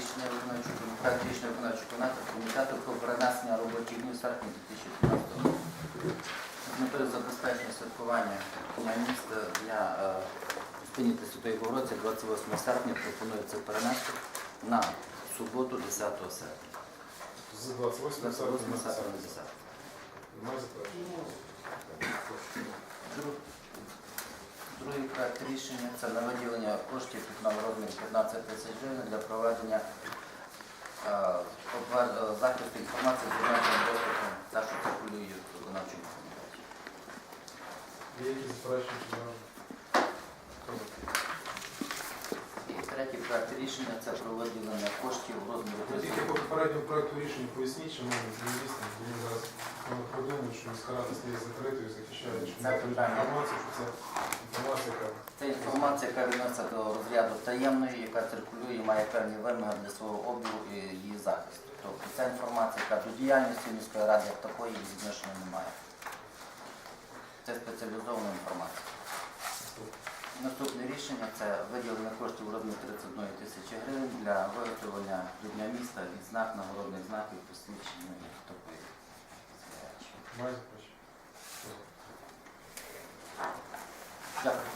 рішення виконавчого проект рішення виконавчого комітету комітету про перенесення робочих днів в серпні 2015 року. З метою забезпечення святкування міста для е, Спиніти Святої Богородиці 28 серпня пропонується перенести на суботу 10 серпня. З 28 28 серпня на серпня 10. 10. Немає заперечень? Другий проект рішення це на виділення коштів на розмір 15 тисяч гривень для проведення захисту інформації з обмеженим доступом та що циркулює в виконавчому комітеті. Є якісь заперечення? І третій проект рішення це про виділення коштів у розмірі Тільки по попередньому проекту рішення поясніть, журналісти, бо вони зараз вони що міська рада стає закритою, захищаючи Це питання. інформацію, що Це інформація, яка відноситься до розряду таємної, яка циркулює, і має певні вимоги для свого обігу і її захисту. Тобто ця інформація, яка до діяльності міської ради як такої її відношення немає. Це спеціалізована інформація. Наступне рішення це виділення коштів у розмірі 31 тисячі гривень для виготовлення рівня міста від знак нагородних знаків посвідченої такої. Дякую.